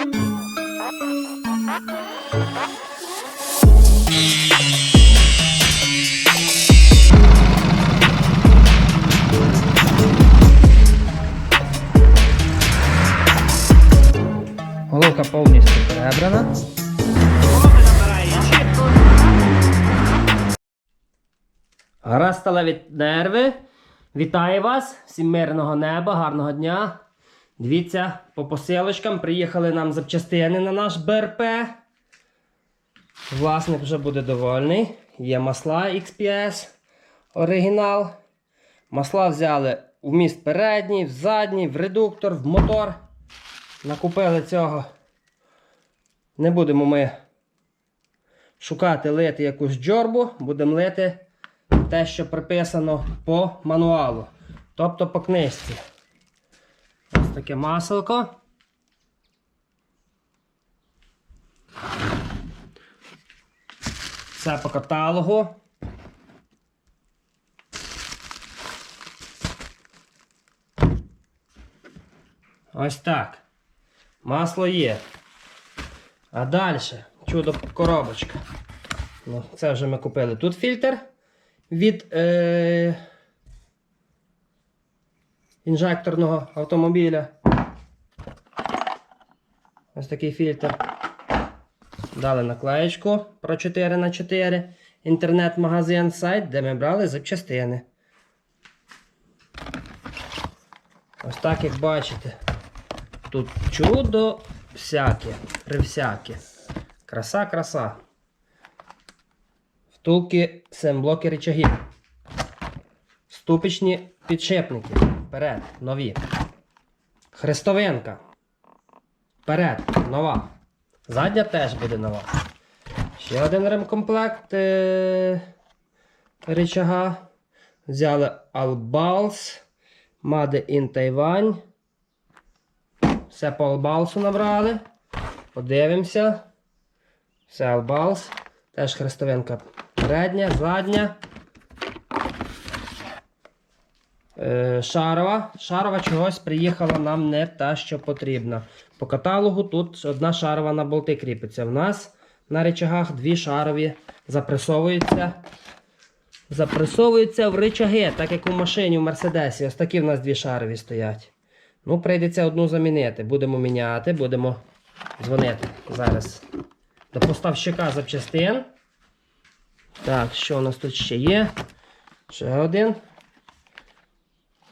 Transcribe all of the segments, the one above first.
Головка повністю перебрана. Гаразд сталеві нерви. Вітаю вас! Всім мирного неба, гарного дня. Дивіться, по посилочкам приїхали нам запчастини на наш БРП. Власник вже буде довольний. Є масла XPS оригінал. Масла взяли в міст передній, в задній, в редуктор, в мотор. Накупили цього. Не будемо ми шукати лити якусь джорбу, будемо лити те, що приписано по мануалу. Тобто по книжці. Таке маселко. Це по каталогу. Ось так. Масло є. А далі чудо коробочка. Ну, це вже ми купили. Тут фільтр від е, інжекторного автомобіля. Ось такий фільтр. Дали наклеєчку про 4х4. Інтернет-магазин сайт, де ми брали запчастини. Ось так, як бачите. Тут чудо всяке, привсяке. Краса, краса. Втулки семблоки рычаги. Ступичні підшипники. Вперед, нові. Хрестовинка. Вперед, нова. Задня теж буде нова. Ще один ремкомплект е- рычага. Взяли Albals. Made in Taiwan. Все по Албалсу набрали. Подивимося. Все Албалс. Теж хрестовинка передня, задня. Е, шарова. Шарова чогось приїхала нам не та, що потрібна. По каталогу тут одна шарова на болти кріпиться. В нас на речагах дві шарові запресовуються. Запресовуються в речаги, так як у машині в Мерседесі. Ось такі в нас дві шарові стоять. Ну, прийдеться одну замінити. Будемо міняти, будемо дзвонити зараз до поставщика запчастин. Так, що у нас тут ще є? Ще один.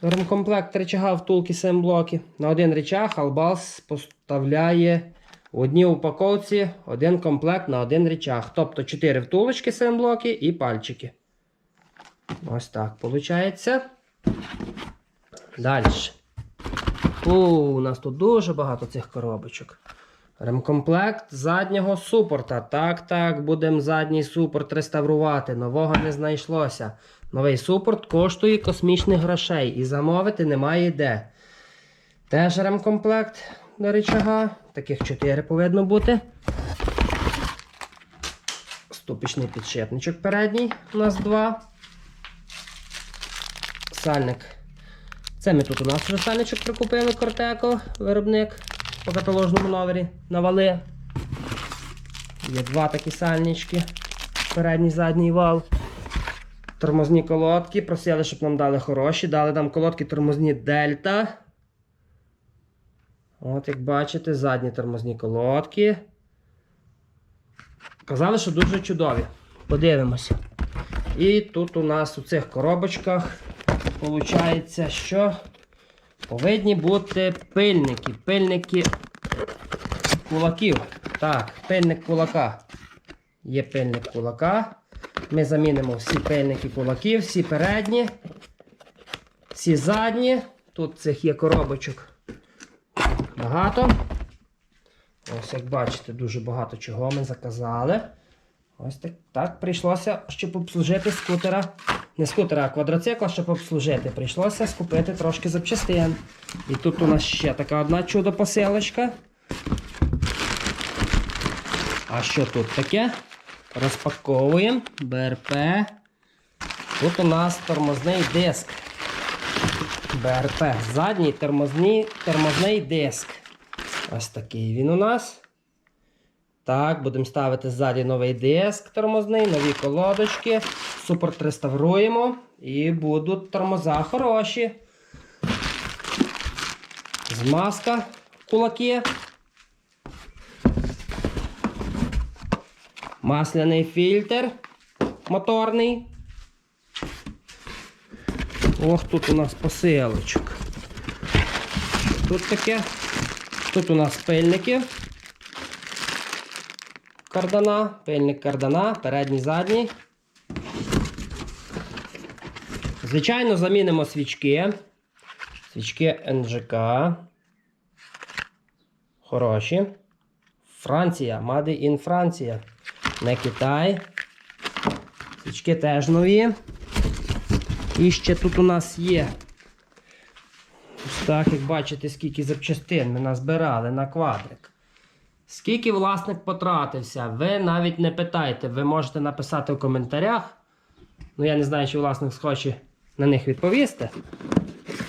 Ремкомплект речага втулки 7 блоки. На один речаг Албас поставляє в одній упаковці один комплект на один речаг. Тобто 4 втулочки 7 блоки і пальчики. Ось так виходить. Далі. У, у нас тут дуже багато цих коробочок. Ремкомплект заднього супорта. Так, так, будемо задній супорт реставрувати. Нового не знайшлося. Новий супорт коштує космічних грошей і замовити немає де. Теж ремкомплект до рычага. Таких 4 повинно бути. Ступічний підшипничок передній. У нас два. Сальник. Це ми тут у нас вже сальничок прикупили Кортеко, виробник по каталожному номері навали. Є два такі сальнички. Передній задній вал. Тормозні колодки. Просили, щоб нам дали хороші. Дали нам колодки тормозні Дельта. От, як бачите, задні тормозні колодки. Казали, що дуже чудові. Подивимося. І тут у нас у цих коробочках виходить, що повинні бути пильники. Пильники кулаків. Так, пильник кулака. Є пильник кулака. Ми замінимо всі пильники кулаків, всі передні, всі задні. Тут цих є коробочок багато. Ось, як бачите, дуже багато чого ми заказали. Ось так, так прийшлося, щоб обслужити скутера. Не скутера, а квадроцикла, щоб обслужити. Прийшлося скупити трошки запчастин. І тут у нас ще така одна чудо посилочка. А що тут таке? Розпаковуємо БРП. Тут у нас тормозний диск. БРП. Задній тормозний, тормозний диск. Ось такий він у нас. Так, будемо ставити ззаді новий диск тормозний, нові колодочки. Супорт реставруємо. І будуть тормоза хороші. Змазка кулаки. Масляний фільтр моторний. Ох, тут у нас посилочок. Тут таке. Тут у нас пильники. Кардана, пильник кардана, передній, задній. Звичайно, замінимо свічки. Свічки НЖК. Хороші. Франція, Made in Франція. Не Китай. Свічки теж нові. І ще тут у нас є. Ось так, як бачите, скільки запчастин ми назбирали на квадрик. Скільки власник потратився, ви навіть не питайте, ви можете написати в коментарях. Ну, я не знаю, чи власник схоче на них відповісти.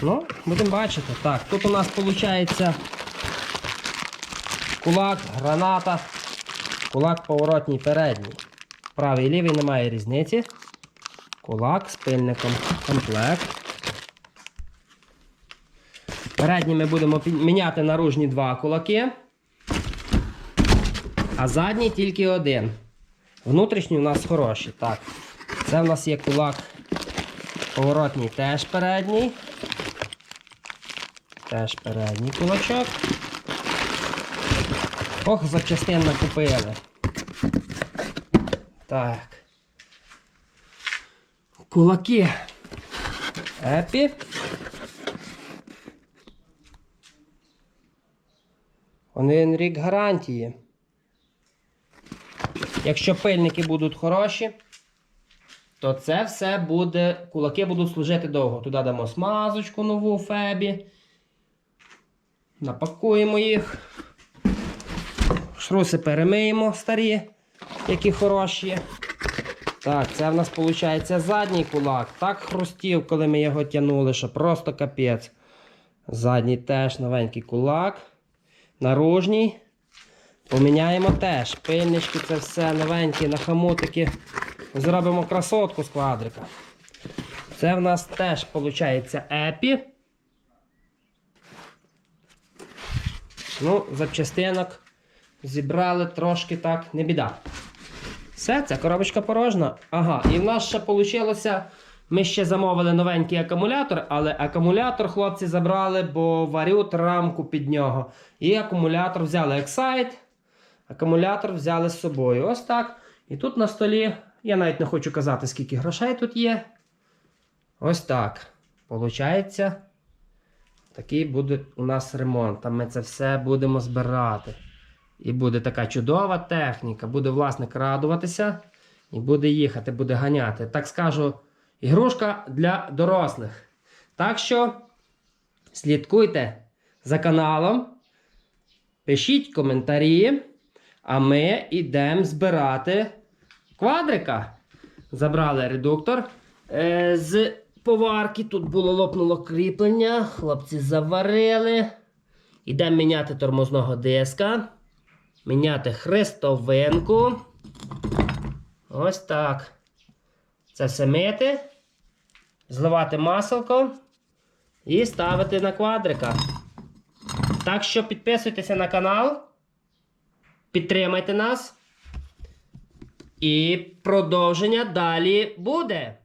Ну, будемо бачити. Так, тут у нас виходить кулак, граната, кулак поворотній передній. Правий і лівий немає різниці. Кулак з пильником. Комплект. Передні ми будемо міняти наружні два кулаки. А задній тільки один. Внутрішні у нас хороші. Так. Це в нас є кулак поворотній теж передній. Теж передній кулачок. Ох, запчастин накупили. Так. Кулаки. Епі. Один рік гарантії. Якщо пильники будуть хороші, то це все буде. Кулаки будуть служити довго. Туди дамо смазочку нову фебі. Напакуємо їх. Шруси перемиємо старі, які хороші. Так, це в нас виходить задній кулак. Так хрустів, коли ми його тягнули, що просто капець. Задній теж новенький кулак. Наружній. Поміняємо теж. Пильнички, це все новенькі на хамутики. Зробимо красотку з квадрика. Це в нас теж виходить епі. Ну, запчастинок зібрали трошки так, не біда. Все, ця коробочка порожна. Ага, і в нас ще вийшло. Ми ще замовили новенький акумулятор, але акумулятор хлопці забрали, бо варють рамку під нього. І акумулятор взяли Excite, акумулятор взяли з собою. Ось так. І тут на столі, я навіть не хочу казати, скільки грошей тут є. Ось так. Получається, такий буде у нас ремонт. Там ми це все будемо збирати. І буде така чудова техніка. Буде власник радуватися і буде їхати, буде ганяти. Так скажу, ігрушка для дорослих. Так що слідкуйте за каналом, пишіть коментарі, а ми йдемо збирати квадрика. Забрали редуктор е, з поварки. Тут було лопнуло кріплення. Хлопці заварили. Йдемо міняти тормозного диска. Міняти хрестовинку. Ось так. Це все мити. Зливати маселко і ставити на квадрика. Так що підписуйтеся на канал. Підтримайте нас. І продовження далі буде.